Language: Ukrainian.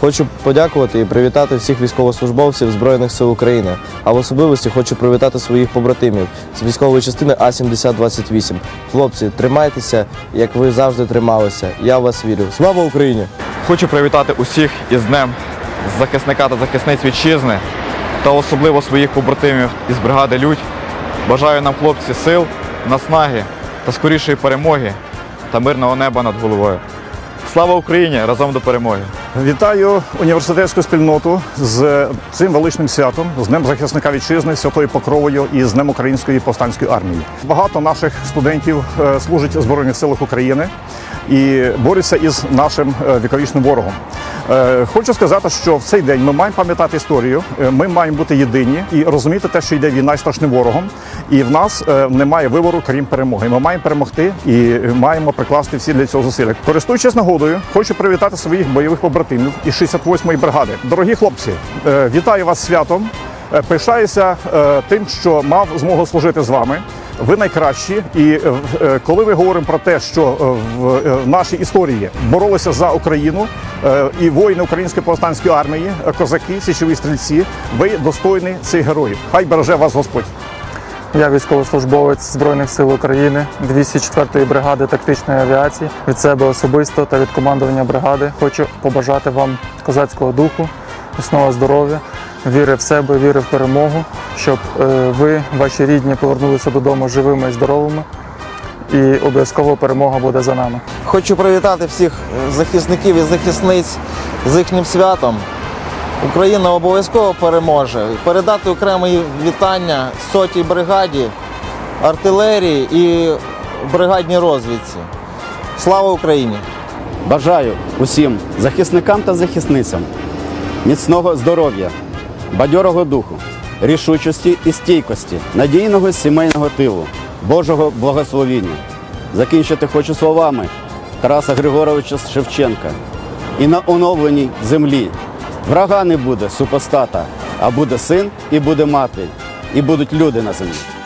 Хочу подякувати і привітати всіх військовослужбовців Збройних сил України. А в особливості хочу привітати своїх побратимів з військової частини А-7028. Хлопці, тримайтеся, як ви завжди трималися. Я в вас вірю. Слава Україні! Хочу привітати усіх із Днем захисника та захисниць вітчизни та особливо своїх побратимів із бригади Людь. Бажаю нам, хлопці, сил, наснаги та скорішої перемоги та мирного неба над головою. Слава Україні! Разом до перемоги! Вітаю університетську спільноту з цим величним святом, з Днем захисника вітчизни, святою покровою і з Днем Української повстанської армії. Багато наших студентів служить в Збройних силах України і борються із нашим е, віковічним ворогом. Е, Хочу сказати, що в цей день ми маємо пам'ятати історію, е, ми маємо бути єдині і розуміти те, що йде війна із страшним ворогом, і в нас немає вибору, крім перемоги. Ми маємо перемогти і маємо прикласти всі для цього зусилля. Користуючись нагодою, хочу привітати своїх бойових побратимів із 68-ї бригади. Дорогі хлопці, вітаю вас святом. Пишаюся тим, що мав змогу служити з вами. Ви найкращі, і е, е, коли ми говоримо про те, що е, в нашій історії боролися за Україну і воїни Української повстанської армії, козаки, січові стрільці, ви достойні цих героїв. Хай береже вас Господь. Я військовослужбовець Збройних сил України 204-ї бригади тактичної авіації. Від себе особисто та від командування бригади хочу побажати вам козацького духу, міцного здоров'я, віри в себе, віри в перемогу, щоб е, ви, ваші рідні, повернулися додому живими і здоровими. І обов'язково перемога буде за нами. Хочу привітати всіх захисників і захисниць з їхнім святом. Україна обов'язково переможе. Передати окреме вітання сотій бригаді, артилерії і бригадній розвідці. Слава Україні! Бажаю усім захисникам та захисницям міцного здоров'я, бадьорого духу, рішучості і стійкості, надійного сімейного тилу, Божого благословіння. Закінчити хочу словами Тараса Григоровича Шевченка. І на оновленій землі врага не буде супостата, а буде син і буде мати, і будуть люди на землі.